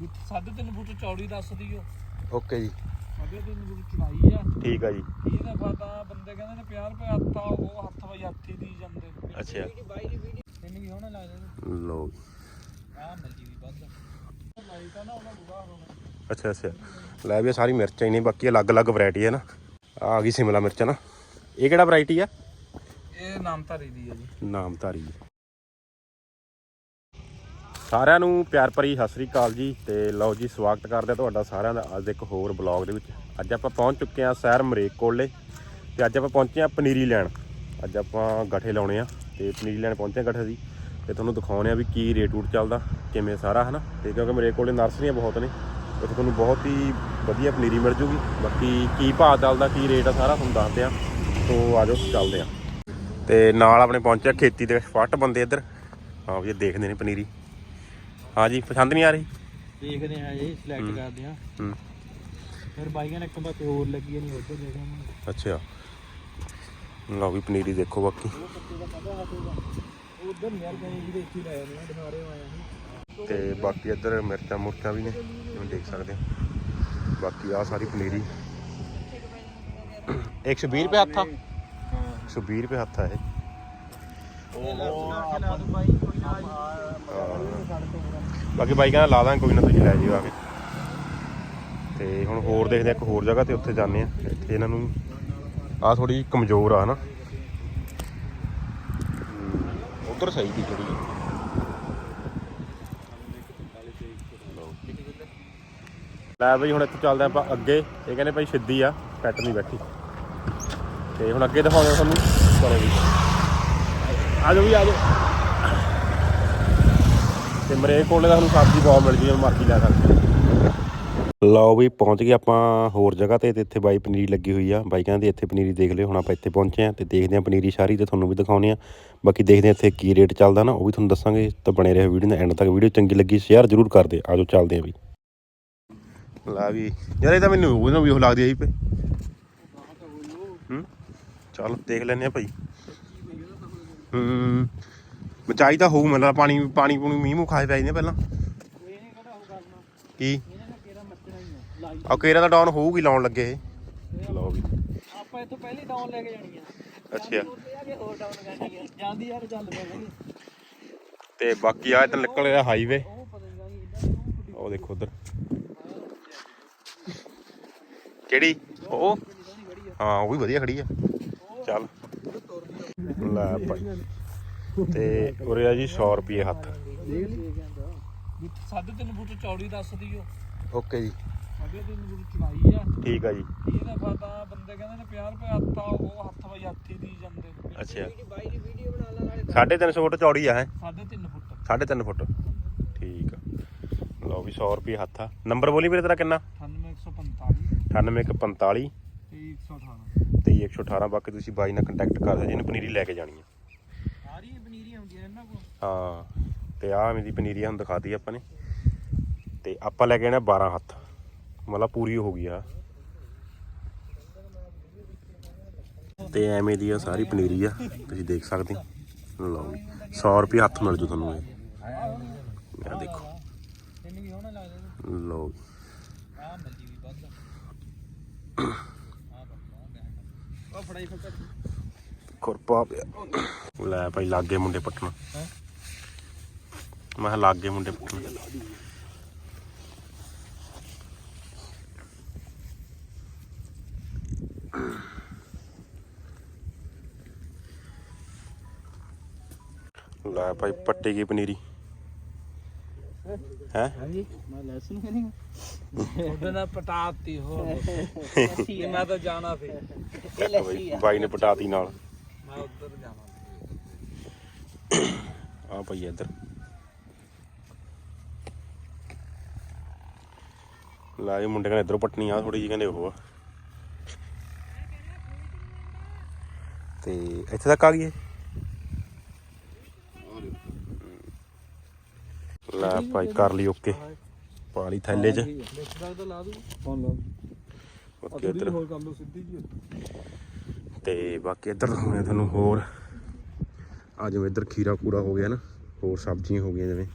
ਵੀ ਸਾਢੇ ਤਿੰਨ ਫੁੱਟ ਚੌੜੀ ਦੱਸਦੀ ਉਹ ਓਕੇ ਜੀ। ਸਾਢੇ ਤਿੰਨ ਫੁੱਟ ਚੌੜਾਈ ਆ। ਠੀਕ ਆ ਜੀ। ਇਹ ਨਫਾ ਤਾਂ ਬੰਦੇ ਕਹਿੰਦੇ ਨੇ 50 ਰੁਪਏ ਹੱਥ ਆ ਉਹ ਹੱਥ ਵਈ ਹੱਥ ਹੀ ਦੀ ਜਾਂਦੇ। ਨੇ ਅੱਛਾ। ਇਹਨੂੰ ਵੀ ਹੋਣਾ ਲੱਗਦਾ ਲਓ ਆ ਮੱਜੀ ਵੀ ਵੱਧ। ਲਾਈ ਤਾਂ ਨਾ ਉਹਨਾਂ ਬੁਰਾ ਹੋਣਾ। ਅੱਛਾ ਅੱਛਾ। ਲੈ ਵੀ ਇਹ ਸਾਰੀ ਮਿਰਚਾਂ ਹੀ ਨੇ ਬਾਕੀ ਅਲੱਗ-ਅਲੱਗ ਵੈਰਾਈਟੀ ਹੈ ਨਾ। ਆ ਗਈ ਸਿਮਲਾ ਮਿਰਚ ਨਾ। ਇਹ ਕਿਹੜਾ ਵੈਰਾਈਟੀ ਆ? ਇਹ ਨਾਮਧਾਰੀ ਦੀ ਹੈ ਜੀ। ਨਾਮਧਾਰੀ। ਸਾਰਿਆਂ ਨੂੰ ਪਿਆਰ ਭਰੀ ਸਤਿ ਸ੍ਰੀ ਅਕਾਲ ਜੀ ਤੇ ਲਓ ਜੀ, ਸਵਾਗਤ ਕਰਦੇ ਹਾਂ ਤੁਹਾਡਾ ਸਾਰਿਆਂ ਦਾ ਅੱਜ ਇੱਕ ਹੋਰ ਬਲੌਗ ਦੇ ਵਿੱਚ। ਅੱਜ ਆਪਾਂ ਪਹੁੰਚ ਚੁੱਕੇ ਹਾਂ ਸ਼ਹਿਰ ਮਰੇਕ ਕੋਲੇ ਤੇ ਅੱਜ ਆਪਾਂ ਪਹੁੰਚੇ ਹਾਂ ਪਨੀਰੀ ਲੈਣ। ਅੱਜ ਆਪਾਂ ਗੱਠੇ ਲਾਉਣੇ ਆ ਤੇ ਪਨੀਰੀ ਲੈਣ ਪਹੁੰਚੇ ਹਾਂ ਗੱਠੇ ਦੀ ਤੇ ਤੁਹਾਨੂੰ ਦਿਖਾਉਣੇ ਆ ਵੀ ਕੀ ਰੇਟ ਰੂਟ ਚੱਲਦਾ, ਕਿਵੇਂ ਸਾਰਾ, ਹਨਾ? ਤੇ ਕਿਉਂਕਿ ਮਰੇਕ ਕੋਲੇ ਨਰਸਰੀਆਂ ਬਹੁਤ ਨੇ, ਉੱਥੇ ਤੁਹਾਨੂੰ ਬਹੁਤ ਹੀ ਵਧੀਆ ਪਨੀਰੀ ਮਿਲ ਜੂਗੀ। ਬਾਕੀ ਕੀ ਭਾਅ ਚੱਲਦਾ, ਕੀ ਰੇਟ ਆ ਸਾਰਾ ਤੁਹਾਨੂੰ ਦੱਸਦੇ ਆ ਸੋ ਆਜੋ, ਚੱਲਦੇ ਆ ਤੇ ਨਾਲ ਆਪਣੇ ਪਹੁੰਚਿਆ ਖੇਤੀ ਦੇ, ਫੱਟ ਬੰਦੇ ਇੱਧਰ। ਹਾਂ ਵੀ ਇਹ ਦੇਖਦੇ ਨੇ ਪਨੀਰੀ। ਹਾਂ ਜੀ ਪਸੰਦ ਨਹੀਂ ਆ ਰਹੀ? ਦੇਖਦੇ ਹਾਂ ਜੀ ਸਿਲੈਕਟ ਹੂੰ। ਕਰਦੇ ਹਾਂ। ਹੂੰ। ਫਿਰ ਬਾਈਆਂ ਨੇ ਇੱਕ ਪਾਸੇ ਹੋਰ ਲੱਗੀ ਨਹੀਂ ਉੱਧਰ ਦੇਖਾਂਗੇ ਅੱਛਾ। ਲਓ ਵੀ ਪਨੀਰੀ ਦੇਖੋ ਬਾਕੀ। ਉਧਰ ਯਾਰ ਗਏ ਜਿਹਦੇ ਇੱਥੇ ਲੈ ਆਏ ਨੇ ਦਿਖਾ ਰਹੇ ਆਇਆ ਤੇ ਬਾਕੀ ਇੱਧਰ ਮਿਰਚਾਂ ਮੁਰਚਾਂ ਵੀ ਨੇ ਜਿਵੇਂ ਦੇਖ ਸਕਦੇ ਹੋ। ਬਾਕੀ ਆ ਸਾਰੀ ਪਨੀਰੀ। 120 ਰੁਪਏ ਹੱਥ ਆ। ਹਾਂ। 120 ਰੁਪਏ ਹੱਥ ਆ ਇਹ। ਉਹ ਬਾਕੀ ਬਾਈ ਕਹਿੰਦਾ ਲਾ ਦਾਂਗੇ ਕੋਈ ਨਾ ਤੁਸੀਂ ਲੈ ਜਿਓ ਆ ਕੇ। ਤੇ ਹੁਣ ਹੋਰ ਦੇਖਦੇ ਆ ਇੱਕ ਹੋਰ ਜਗ੍ਹਾ ਤੇ ਉੱਥੇ ਜਾਂਦੇ ਆ ਇੱਥੇ ਇਹਨਾਂ ਨੂੰ ਆ ਥੋੜੀ ਕਮਜ਼ੋਰ ਆ, ਹਨਾ। ਉਧਰ ਸਹੀ ਦੀ ਥੋੜੀ ਲੈ ਬਈ, ਹੁਣ ਇੱਥੇ ਚੱਲਦੇ ਆਪਾਂ ਅੱਗੇ। ਇਹ ਕਹਿੰਦੇ ਭਾਈ ਸਿੱਧੀ ਆ ਪੈਟ ਨਹੀਂ ਬੈਠੀ। ਤੇ ਹੁਣ ਅੱਗੇ ਦਿਖਾਉਂਦੇ ਤੁਹਾਨੂੰ। ਚਲੋ ਵੀ ਆ ਵੀ ਆ ਜਾਓ ਤੇ ਮਰੇ ਕੋਲੇ ਦਾ ਤੁਹਾਨੂੰ ਸਬਜ਼ੀ ਬਹੁਤ ਮਿਲ ਜੀ ਮਰਜ਼ੀ ਲੈ ਸਕਦੇ ਲਓ ਵੀ ਪਹੁੰਚ ਗਏ ਆਪਾਂ ਹੋਰ ਜਗ੍ਹਾ ਤੇ ਤੇ ਇੱਥੇ ਬਾਈ ਪਨੀਰੀ ਲੱਗੀ ਹੋਈ ਆ। ਬਾਈ ਕਹਿੰਦੇ ਇੱਥੇ ਪਨੀਰੀ ਦੇਖ ਲਿਓ ਹੁਣ ਆਪਾਂ ਇੱਥੇ ਪਹੁੰਚੇ ਆ ਤੇ ਦੇਖਦੇ ਆ ਪਨੀਰੀ ਸਾਰੀ ਤੇ ਤੁਹਾਨੂੰ ਵੀ ਦਿਖਾਉਣੇ ਆ ਬਾਕੀ ਦੇਖਦੇ ਆ ਇੱਥੇ ਕੀ ਰੇਟ ਚੱਲਦਾ ਨਾ ਉਹ ਵੀ ਤੁਹਾਨੂੰ ਦੱਸਾਂਗੇ ਤਾਂ ਬਣੇ ਰਹੋ ਵੀਡੀਓ ਦੇ ਐਂਡ ਤੱਕ। ਵੀਡੀਓ ਚੰਗੀ ਲੱਗੀ ਸ਼ੇਅਰ ਜ਼ਰੂਰ ਕਰ ਦਿਓ। ਆਜੋ ਚੱਲਦੇ ਆ ਵੀ। ਲਾ ਵੀ। ਯਾਰ ਇਹ ਤਾਂ ਮੈਨੂੰ ਉਹਨੂੰ ਵੀ ਉਹ ਲੱਗਦੀ ਆਈ ਪਈ ਹੂੰ ਚੱਲ ਦੇਖ ਲੈਨੇ ਆ ਭਾਈ। ਹੂੰ। ਮਚਾਈ ਤਾਂ ਹੋਊ ਮਤਲਬ ਪਾਣੀ ਪਾਣੀ ਪੂਣੀ ਮੀਂਹ ਮੂੰਹ ਖਾਏ ਪੈ ਜਾਂਦੇ ਪਹਿਲਾਂ। ਕੀ? ਆ ਕੇਰਾ ਦਾ ਡਾਊਨ ਹੋਊਗੀ ਲਾਉਣ ਲੱਗੇ ਇਹ। ਲਓ ਵੀ। ਆਪਾਂ ਇੱਥੋਂ ਪਹਿਲੀ ਡਾਊਨ ਲੈ ਕੇ ਜਾਣੀ ਆ। ਅੱਛਾ। ਹੋਰ ਡਾਊਨ ਕਰਨੀ ਆ। ਜਾਂਦੀ ਯਾਰ ਚੱਲ ਪੈਣਗੇ ਤੇ ਬਾਕੀ ਆ ਇੱਧਰ ਨਿਕਲ ਰਿਹਾ ਹਾਈਵੇ ਉਹ ਪਤਾ ਨਹੀਂ ਇਦਾਂ ਉਹ ਉਹ ਦੇਖੋ ਉਧਰ। ਕਿਹੜੀ? ਉਹ? ਹਾਂ ਉਹ ਵੀ ਵਧੀਆ ਖੜੀ ਆ। ਚੱਲ। ਲੈ ਭਾਈ। ਤੇ ਉਰੇ ਆ ਜੀ 100 ਰੁਪਏ ਹੱਥ। ਸਾਢੇ ਤਿੰਨ ਫੁੱਟ ਚੌੜੀ ਦੱਸਦੀ ਉਹ ਓਕੇ ਜੀ। ਸਾਢੇ ਤਿੰਨ ਫੁੱਟ ਚੌੜਾਈ ਆ। ਠੀਕ ਆ ਜੀ। ਇਹ ਨਫਾ ਤਾਂ ਬੰਦੇ ਕਹਿੰਦੇ ਨੇ 50 ਰੁਪਏ ਹੱਥ ਆ ਉਹ ਹੱਥ ਵਈ ਹੱਥ ਦੀ ਜਾਂਦੇ। ਅੱਛਾ। ਬਾਈ ਦੀ ਵੀਡੀਓ ਬਣਾ ਲਾ ਨਾਲੇ 350 ਫੁੱਟ ਚੌੜੀ ਆ ਹੈ? ਸਾਢੇ ਤਿੰਨ ਫੁੱਟ। 3.5 ਫੁੱਟ। ਠੀਕ ਆ। ਲਓ ਵੀ 100 ਰੁਪਏ ਹੱਥ ਆ। ਨੰਬਰ ਬੋਲੀ ਵੀਰੇ ਤੇਰਾ ਕਿੰਨਾ? 9145 9845 ਤੇ 118 ਤੇ 118 ਬਾਕੀ ਤੁਸੀਂ ਬਾਈ ਨਾਲ ਕੰਟੈਕਟ ਕਰ ਸਕਦੇ ਜਿਹਨੂੰ ਪਨੀਰੀ ਲੈ ਕੇ ਜਾਣੀ ਸਾਰੀਆਂ ਪਨੀਰੀਆਂ ਹੁੰਦੀਆਂ ਇਹਨਾਂ ਕੋਲ ਹਾਂ, ਤੇ ਆਹ ਮੇਰੀ ਪਨੀਰੀ ਹੁਣ ਦਿਖਾਤੀ ਆਪਾਂ ਨੇ। ਤੇ ਆਪਾਂ ਲੈ ਕੇ ਆਣਾ 12 ਹੱਥ। ਮਤਲਬ ਪੂਰੀ ਹੋ ਗਈ ਆ। ਤੇ ਐਵੇਂ ਦੀ ਆ ਸਾਰੀ ਪਨੀਰੀ ਆ। ਤੁਸੀਂ ਦੇਖ ਸਕਦੇ ਹੋ। ਲਓ 100 ਰੁਪਏ ਹੱਥ ਮਿਲ ਜੂ ਤੁਹਾਨੂੰ ਇਹ। ਇਹ ਦੇਖੋ। ਲਓ ਆ ਖੁਰਪਾ ਲੈ ਭਾਈ, ਲਾਗੇ ਮੁੰਡੇ ਪੱਟਣ। ਮੈਂ ਕਿਹਾ ਲਾਗੇ ਮੁੰਡੇ ਪੱਟਣ ਲੈ ਭਾਈ ਪੱਟੀ ਗਈ ਪਨੀਰੀ? ਹੈ? ਹਾਂਜੀ। ਮੈਂ ਲੈਸਨ ਕਰਾਂਗਾ ਉਹਦੇ ਨਾਲ ਪਟਾਤੀ ਹੋ ਇਹ ਮੈਂ ਤਾਂ ਜਾਣਾ ਸੀ। ਬਾਈ ਨੇ ਪਟਾਤੀ ਨਾਲ। ਮੈਂ ਉੱਧਰ ਜਾਣਾ ਆ ਭਾਈ ਇੱਧਰ। ਲੈ ਇਹ ਮੁੰਡੇ ਕਹਿੰਦੇ ਇਧਰੋਂ ਪਟਣੀ ਆ ਥੋੜੀ ਜਿਹੀ ਕਹਿੰਦੇ ਉਹ ਤੇ ਇੱਥੇ ਤੱਕ ਆ ਗਈ ਲੈ ਭਾਈ, ਕਰ ਲਈ ਓਕੇ। ਪਾ ਲਈ ਥੈਲੇ 'ਚ। ਓਕੇ ਇੱਧਰ। ਤੇ ਬਾਕੀ ਇੱਧਰ ਦਿਖਾਉਂਦੇ ਤੁਹਾਨੂੰ ਹੋਰ ਆ ਜਿਵੇਂ ਇੱਧਰ ਖੀਰਾ ਕੂਰਾ ਹੋ ਗਿਆ ਨਾ, ਹੋਰ ਸਬਜ਼ੀਆਂ ਹੋ ਗਈਆਂ ਜਿਵੇਂ।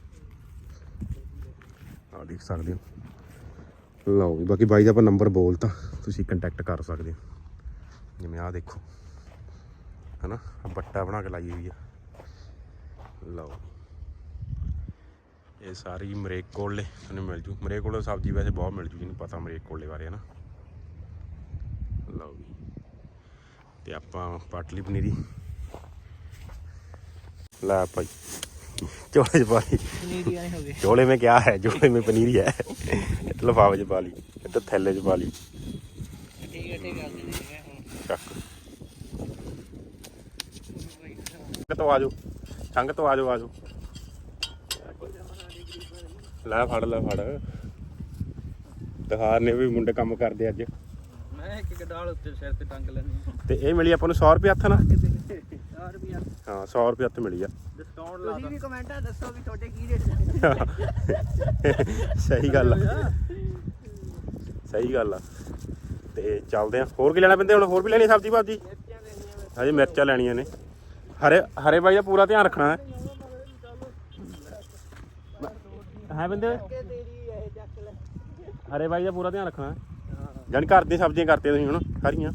ਆ ਦੇਖ ਸਕਦੇ ਹੋ। ਲਓ ਜੀ, ਬਾਕੀ ਬਾਈ ਦਾ ਆਪਾਂ ਨੰਬਰ ਬੋਲਤਾ, ਤੁਸੀਂ ਕੰਟੈਕਟ ਕਰ ਸਕਦੇ ਹੋ। ਜਿਵੇਂ ਆਹ ਦੇਖੋ, ਹਨਾ, ਆਹ ਬੱਟਾ ਬਣਾ ਕੇ ਲਾਈ ਹੋਈ ਆ। ਲਓ ਇਹ ਸਾਰੀ ਮਰੇਕ ਕੋਲੇ ਤੁਹਾਨੂੰ ਮਿਲ ਜੂ। ਮਰੇਕ ਕੋਲੇ ਸਬਜ਼ੀ ਵੈਸੇ ਬਹੁਤ ਮਿਲ ਜੂ, ਜਿਹਨੂੰ ਪਤਾ ਮਰੇਕ ਕੋਲੇ ਬਾਰੇ, ਹਨਾ। ਲਓ ਜੀ। ਤੇ ਆਪਾਂ ਪਾਟਲੀ ਪਨੀਰੀ। ਲੈ ਭਾਈ। ਚੋਲੇ ਚ ਪਾ ਲਈ ਪਨੀਰੀ ਆਏ ਹੋ ਗਏ चोले में क्या है चोले में पनीर है लिफाफे च पा ली तो थैले च पा ली ਠੀਕ ਹੈ ਠੀਕ ਹੈ ਅੱਜ ਦੇ ਹੁਣ ਚੱਕ ਸੰਗ ਤੋਂ ਆਜੋ ਸੰਗ ਤੋਂ ਆਜੋ ਆਜੋ ਲੈ ਫੜ ਲੈ ਫੜ ਦਿਖਾਰ ਨੇ ਵੀ ਮੁੰਡੇ ਕੰਮ ਕਰਦੇ ਅੱਜ ਮੈਂ ਇੱਕ ਇੱਕ ਡਾਲ ਉੱਤੇ ਸਿਰ ਤੇ ਟੰਗ ਲੈਣੀ ਤੇ ਇਹ ਮਿਲੀ ਆਪਾਂ ਨੂੰ 100 ਰੁਪਏ ਹੱਥ ਨਾਲ 4 ਰੁਪਿਆ ਹਾਂ 100 ਰੁਪਏ ਹੱਥ ਮਿਲੀ ਆ ਡਿਸਕਾਊਂਟ ਲਾ ਤੁਸੀਂ ਵੀ ਕਮੈਂਟਾਂ ਦੱਸੋ ਵੀ ਤੁਹਾਡੇ ਕੀ ਰੇਟ ਸਹੀ ਗੱਲ ਆ। ਸਹੀ ਗੱਲ ਆ। ਤੇ ਚੱਲਦੇ ਆ। ਹੋਰ ਕੀ ਲੈਣਾ ਪੈਂਦੇ ਹੁਣ? ਹੋਰ ਵੀ ਲੈਣੀ ਸਬਜ਼ੀ ਭਾਜੀ ਹਜੇ ਮਿਰਚਾਂ ਲੈਣੀਆਂ ਨੇ। ਹਰੇ ਹਰੇ ਬਾਈ ਦਾ ਪੂਰਾ ਧਿਆਨ ਰੱਖਣਾ ਹੈ। ਹੈ ਬੰਦੇ? ਹਰੇ ਬਾਈ ਦਾ ਪੂਰਾ ਧਿਆਨ ਰੱਖਣਾ ਹੈ। ਜਾਣੀ ਘਰ ਦੀਆਂ ਸਬਜ਼ੀਆਂ ਕਰਤੀਆਂ ਤੁਸੀਂ ਹੁਣ ਸਾਰੀਆਂ।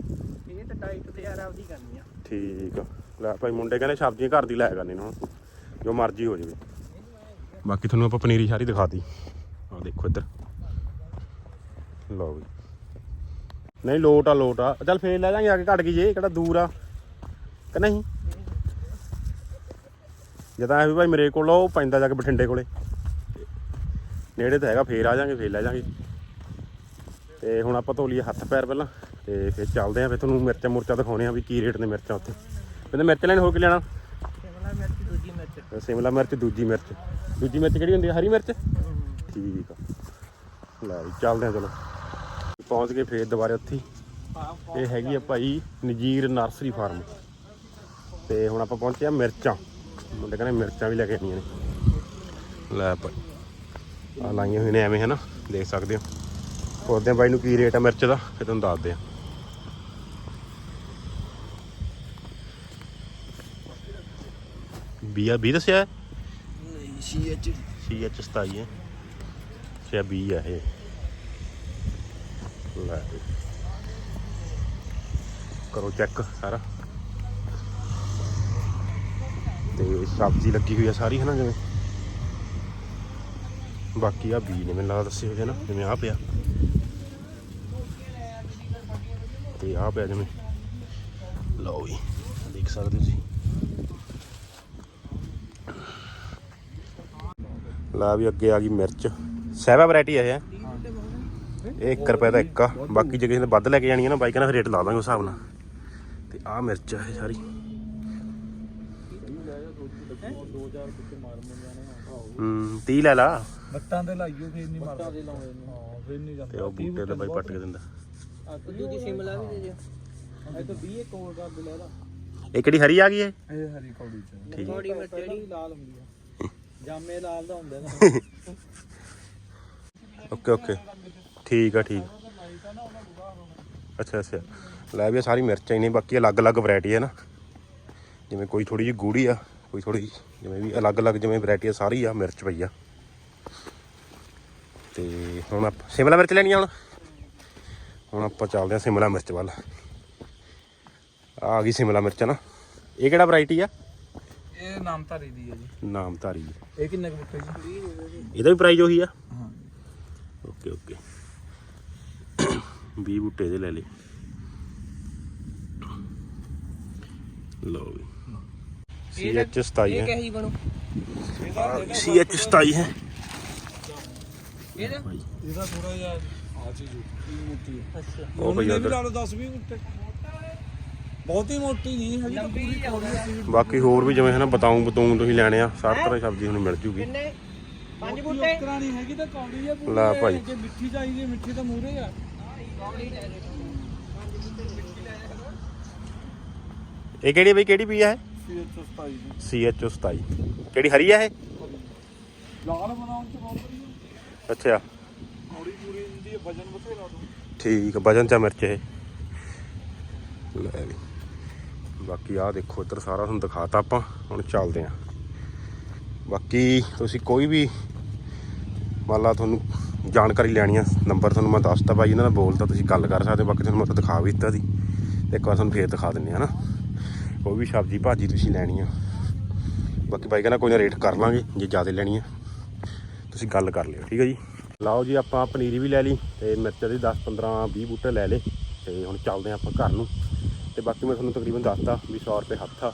ਇਹ ਤਾਂ ਡਾਈਟ ਤੇ ਯਾਰ ਆਪਦੀ ਕਰਨੀ ਆ। ਠੀਕ ਆ। ਲੈ ਭਾਈ ਮੁੰਡੇ ਕਹਿੰਦੇ ਸਬਜ਼ੀਆਂ ਘਰ ਦੀ ਲੈ ਕਰਨੀ ਨੇ ਹੁਣ। ਜੋ ਮਰਜ਼ੀ ਹੋ ਜਾਵੇ। ਬਾਕੀ ਤੁਹਾਨੂੰ ਆਪਾਂ ਪਨੀਰੀ ਸਾਰੀ ਦਿਖਾਤੀ। ਆ ਦੇਖੋ ਇੱਧਰ। ਲਓ ਵੀ ਨਹੀਂ ਲੋਟ ਆ ਲੋਟ ਆ। ਚੱਲ ਫੇਰ ਲੈ ਜਾਾਂਗੇ ਆ ਕੇ ਘਟ ਗਈ ਜੇ ਕਿਹੜਾ ਦੂਰ ਆ। ਕਿ ਨਹੀਂ? ਜਦਾਂ ਵੀ ਭਾਈ ਮੇਰੇ ਕੋਲ ਉਹ ਪੈਂਦਾ ਜਾ ਕੇ ਬਠਿੰਡੇ ਕੋਲੇ। ਨੇੜੇ ਤਾਂ ਹੈਗਾ ਫੇਰ ਆ ਜਾਾਂਗੇ ਫੇਰ ਲੈ ਜਾਾਂਗੇ। ਤੇ ਹੁਣ ਆਪਾਂ ਧੋ ਲਈਏ ਹੱਥ ਪੈਰ ਪਹਿਲਾਂ ਤੇ ਫਿਰ ਚੱਲਦੇ ਆਂ। ਫਿਰ ਤੁਹਾਨੂੰ ਮਿਰਚਾਂ ਮੁਰਚਾਂ ਦਿਖਾਉਣੇ ਆ ਵੀ ਕੀ ਰੇਟ ਨੇ ਮਿਰਚਾਂ ਉੱਥੇ। ਕਹਿੰਦੇ ਮਿਰਚ ਲੈਣ ਹੋਰ ਕੀ ਲੈਣਾ ਸ਼ਿਮਲਾ ਮਿਰਚ ਦੂਜੀ ਮਿਰਚ ਸਿਮਲਾ ਮਿਰਚ, ਦੂਜੀ ਮਿਰਚ। ਦੂਜੀ ਮਿਰਚ ਕਿਹੜੀ ਹੁੰਦੀ ਹੈ ਹਰੀ ਮਿਰਚ? ਠੀਕ ਆ। ਲੈ ਵੀ ਚੱਲਦੇ ਆ ਚਲੋ। ਪਹੁੰਚ ਗਏ ਫੇਰ ਦੁਬਾਰੇ ਉੱਥੇ ਹੀ। ਇਹ ਹੈਗੀ ਆ ਭਾਈ ਨਜੀਰ ਨਰਸਰੀ ਫਾਰਮ। ਤੇ ਹੁਣ ਆਪਾਂ ਪਹੁੰਚੇ ਆ ਮਿਰਚਾਂ। ਮੁੰਡੇ ਕਹਿੰਦੇ ਮਿਰਚਾਂ ਵੀ ਲੈ ਕੇ ਆਉਣੀਆਂ ਨੇ। ਲੈ ਭਾਈ ਆ ਲਾਈਆਂ ਹੋਈਆਂ ਨੇ ਐਵੇਂ, ਹਨਾ? ਦੇਖ ਸਕਦੇ ਹੋ। ਪੁੱਛਦੇ ਆ ਬਾਈ ਨੂੰ ਕੀ ਰੇਟ ਆ ਮਿਰਚ ਦਾ, ਫਿਰ ਤੁਹਾਨੂੰ ਦੱਸਦੇ ਆ। ਬੀਆ 20 ਦੱਸਿਆ? ਹੈ ਨਹੀਂ ਸੀ ਐਚ ਸੀ ਐਚ 27 ਹੈ। ਸਿਆ 20 ਹੈ ਇਹ। ਲੈ। ਕਰੋ ਚੈੱਕ ਸਾਰਾ। ਤੇ ਸਬਜ਼ੀ ਲੱਗੀ ਹੋਈ ਆ ਸਾਰੀ ਹੈ ਨਾ ਜਿਵੇਂ? ਬਾਕੀ ਆ ਬੀ ਨੇ ਮੈਨੂੰ ਲੱਗਦਾ ਦੱਸੇ ਹੋਏ ਆ ਨਾ ਜਿਵੇਂ ਆ ਪਿਆ। ਤੇ ਆ ਪਿਆ ਜਿਵੇਂ। ਲਓ ਵੀ ਦੇਖ ਸਕਦੇ ਤੁਸੀਂ। ਲਾ ਵੀ ਅੱਗੇ ਆ ਗਈ ਮਿਰਚ। ਸਹਿਬਾ ਵੈਰਾਈਟੀ ਆ। ਇਹ ਇਹ 1 ਰੁਪਏ ਦਾ ਇੱਕ ਆ। ਬਾਕੀ ਜੇ ਕਿਸੇ ਨੇ ਵੱਧ ਲੈ ਕੇ ਜਾਣੀ ਹੈ ਨਾ ਬਾਈਕਾਂ ਨਾਲ ਫਿਰ ਰੇਟ ਲਾ ਦਾਂਗੇ ਉਸ ਹਿਸਾਬ ਨਾਲ। ਤੇ ਆ ਮਿਰਚ ਆ ਇਹ ਸਾਰੀ। ਹੂੰ 30 ਲੈ ਲਾ। ਬੱਟਾਂ ਤੇ ਲਾਈਓ ਫੇਰ ਨਹੀਂ ਮਰਦਾ। ਦੇ ਲਾਉਂਦੇ ਨੇ। ਹਾਂ ਫੇਰ ਨਹੀਂ ਤੇ ਉਹ ਬੂਟੇ ਤੇ ਬਾਈ ਪੱਟ ਕੇ ਦਿੰਦਾ। ਆ ਦੂਜੀ ਸ਼ਿਮਲਾ ਵੀ ਦੇ ਦਿਓ ਇਹ ਤਾਂ 20 ਇੱਕ ਹੋਰ ਕਰ ਦੇ ਲੈ ਲਾ ਇਹ ਕਿਹੜੀ ਹਰੀ ਆ ਗਈ ਇਹ? ਇਹ ਹਰੀ ਕੌੜੀ ਚ। ਠੀਕ। ਥੋੜੀ ਮਿਰਚ ਜਿਹੜੀ। ਲਾਲ ਹੁੰਦੀ ਆ। ਜਾਮੇ ਲਾਲ ਦਾ ਹੁੰਦਾ ਨਾ। Okay okay. ਠੀਕ ਆ, ਠੀਕ। ਅੱਛਾ ਅੱਛਾ। ਲੈ ਵੀ ਇਹ ਸਾਰੀ ਮਿਰਚਾਂ ਹੀ ਨੇ, ਬਾਕੀ ਅਲੱਗ-ਅਲੱਗ ਵੈਰਾਈਟੀ ਹੈ ਨਾ। ਜਿਵੇਂ ਕੋਈ ਥੋੜੀ ਜਿਹੀ ਗੂੜੀ ਆ, ਕੋਈ ਥੋੜੀ ਜਿਵੇਂ ਵੀ ਅਲੱਗ-ਅਲੱਗ ਜਿਵੇਂ ਵੈਰਾਈਟੀ ਆ, ਸਾਰੀ ਆ ਮਿਰਚ ਪਈ ਆ। ਤੇ ਹੁਣ ਆਪਾਂ, ਸ਼ਿਮਲਾ ਮਿਰਚ ਲੈਣੀ ਆ ਹੁਣ? ਹੁਣ ਆਪਾਂ ਚੱਲਦੇ ਆ ਸ਼ਿਮਲਾ ਮਿਰਚ ਵੱਲ। ਆ ਗਈ ਸ਼ਿਮਲਾ ਮਿਰਚ ਨਾ। ਇਹ ਕਿਹੜਾ ਵੈਰਾਈਟੀ ਆ? ਇਹ ਦੀ ਹੈ ਜੀ। ਨਾਮਧਾਰੀ। ਇਹ ਕਿੰਨੇ ਕੁ ਬੁੱਟੇ ਜੀ? ਇਹਦਾ ਵੀ ਪ੍ਰਾਈਸ ਉਹੀ ਆ। ਹਾਂ। ਓਕੇ ਓਕੇ 20 ਬੂਟੇ ਦੇ ਲੈ ਲਏ। ਲਓ ਵੀ। ਐਚ 27 ਇਹ ਹੈ। ਕਿਹੋ ਬਣੂ? ਸੀ ਐਚ 27 ਹੈ। ਇਹਦਾ? ਇਹਦਾ ਥੋੜਾ ਜਿਹਾ ਆ ਚੀਜ਼ ਮੋਟੀ ਹੈ ਅੱਛਾ। ਉਹ ਭਈ ਵੀ ਉਧਰ ਲਾ ਲਓ 10 20 ਬੁੱਟੇ। ਬਹੁਤੀ ਮੋਟੀ ਨਹੀਂ ਹੈਗੀ ਤਾਂ ਪੂਰੀ ਕੌੜੀ ਸੀ ਬਾਕੀ ਹੋਰ ਵੀ ਜਿਵੇਂ ਹੈ ਨਾ ਬਤਾਉਂ ਬਤੂੰ ਤੁਸੀਂ ਲੈਣੇ ਆ ਸਾਰ ਤਰ੍ਹਾਂ ਦੀ ਸਬਜ਼ੀ ਤੁਹਾਨੂੰ ਮਿਲ ਜੂਗੀ। ਕਿੰਨੇ? ਪੰਜ ਬੁੱਟੇ? ਬੂਟੇ ਕਰਾਣੀ ਹੈਗੀ ਤਾਂ ਕੌੜੀ ਹੈ ਪੂਰੀ ਲੈ ਹੈ। ਭਾਈ। ਜੇ ਮਿੱਠੀ ਚਾਹੀਦੀ ਹੈ, ਮਿੱਠੀ ਤਾਂ ਮੂਰੇ ਆ। ਇਹ ਕਿਹੜੀ ਬਈ ਕਿਹੜੀ ਪਈ ਆ ਇਹ? ਸੀ ਐਚ 27 ਦੀ। 27 ਕਿਹੜੀ ਹਰੀ ਆ ਇਹ? ਲਾਲ ਬਣਾਉਣ ਚ ਬਹੁਤ ਵਧੀਆ। ਅੱਛਾ। ਕੌੜੀ ਪੂਰੀ ਹੁੰਦੀ ਹੈ ਵਜਨ ਬਥੇਰਾ ਤੋਂ ਠੀਕ ਵਜਨ ਚਾ ਮਿਰਚ ਇਹ। ਲੈ ਵੀ। ਬਾਕੀ ਆਹ ਦੇਖੋ, ਇੱਧਰ ਸਾਰਾ ਤੁਹਾਨੂੰ ਦਿਖਾਤਾ ਆਪਾਂ, ਹੁਣ ਚੱਲਦੇ ਆਂ ਬਾਕੀ ਤੁਸੀਂ ਕੋਈ ਵੀ ਮੰਨ ਲਾ ਤੁਹਾਨੂੰ ਜਾਣਕਾਰੀ ਲੈਣੀ ਆ, ਨੰਬਰ ਤੁਹਾਨੂੰ ਮੈਂ ਦੱਸਤਾ ਬਾਈ ਇਹਨਾਂ ਦਾ ਬੋਲਤਾ ਤੁਸੀਂ ਗੱਲ ਕਰ ਸਕਦੇ ਹੋ, ਬਾਕੀ ਤੁਹਾਨੂੰ ਮੈਂ ਉੱਥੇ ਦਿਖਾ ਵੀ ਦਿੱਤਾ ਸੀ। ਇੱਕ ਵਾਰ ਤੁਹਾਨੂੰ ਫੇਰ ਦਿਖਾ ਦਿੰਨੇ ਆ ਨਾ। ਕੋਈ ਵੀ ਸਬਜ਼ੀ ਭਾਜੀ ਤੁਸੀਂ ਲੈਣੀ ਆ। ਬਾਕੀ ਬਾਈ ਕਹਿੰਦਾ ਕੋਈ ਨਾ ਰੇਟ ਕਰ ਲਾਂਗੇ, ਜੇ ਜ਼ਿਆਦਾ ਲੈਣੀ ਆ। ਤੁਸੀਂ ਗੱਲ ਕਰ ਲਿਓ, ਠੀਕ ਹੈ ਜੀ? ਲਓ ਜੀ, ਆਪਾਂ ਪਨੀਰੀ ਵੀ ਲੈ ਲਈ, ਤੇ ਮਿਰਚਾਂ ਦੀ 10 15 20 ਬੂਟੇ ਲੈ ਲਏ, ਤੇ ਹੁਣ ਚੱਲਦੇ ਹਾਂ ਆਪਾਂ ਘਰ ਨੂੰ। ਤੇ ਬਾਕੀ ਮੈਂ ਤੁਹਾਨੂੰ ਤਕਰੀਬਨ ਦੱਸਤਾ ਵੀ 100 ਰੁਪਏ ਹੱਥ ਆ।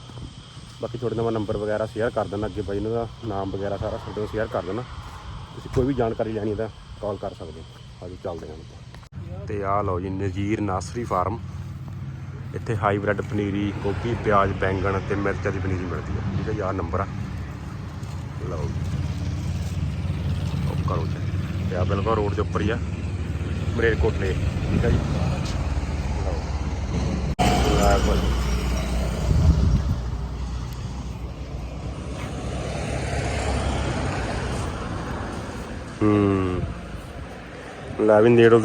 ਬਾਕੀ ਤੁਹਾਡੇ ਨਾਲ ਮੈਂ ਨੰਬਰ ਵਗੈਰਾ ਸ਼ੇਅਰ ਕਰ ਦਿੰਦਾ, ਅੱਗੇ ਬਾਈ ਇਹਨਾਂ ਦਾ ਨਾਮ ਵਗੈਰਾ ਸਾਰਾ ਤੁਹਾਡੇ ਨਾਲ ਸ਼ੇਅਰ ਕਰ ਦਿੰਦਾ। ਤੁਸੀਂ ਕੋਈ ਵੀ ਜਾਣਕਾਰੀ ਲੈਣੀ ਹੈ ਤਾਂ ਕਾਲ ਕਰ ਸਕਦੇ ਹੋ। ਆਜੋ ਚੱਲਦੇ ਹਾਂ ਆਪਾਂ। ਤੇ ਆਹ ਲਓ ਜੀ, ਨਜ਼ੀਰ ਨਾਸਰੀ ਫਾਰਮ। ਇੱਥੇ ਹਾਈਬ੍ਰਿਡ ਪਨੀਰੀ, ਗੋਭੀ, ਪਿਆਜ਼, ਬੈਂਗਣ ਤੇ ਮਿਰਚਾਂ ਦੀ ਪਨੀਰੀ ਮਿਲਦੀ ਹੈ। ਠੀਕ ਹੈ ਜੀ, ਆਹ ਨੰਬਰ ਆ। ਲਓ ਜੀ। ਉਹ ਕਰੋ ਜੀ ਤੇ ਆ ਬਿਲਕੁਲ ਰੋਡ ਦੇ ਉੱਪਰ ਹੀ ਆ ਮਰੇਰਕੋਟਲੇ ਠੀਕ ਹੈ ਜੀ। ਲੈ ਭਾਈ ਹੂੰ ਲੈ ਵੀ ਨੇੜੋਂ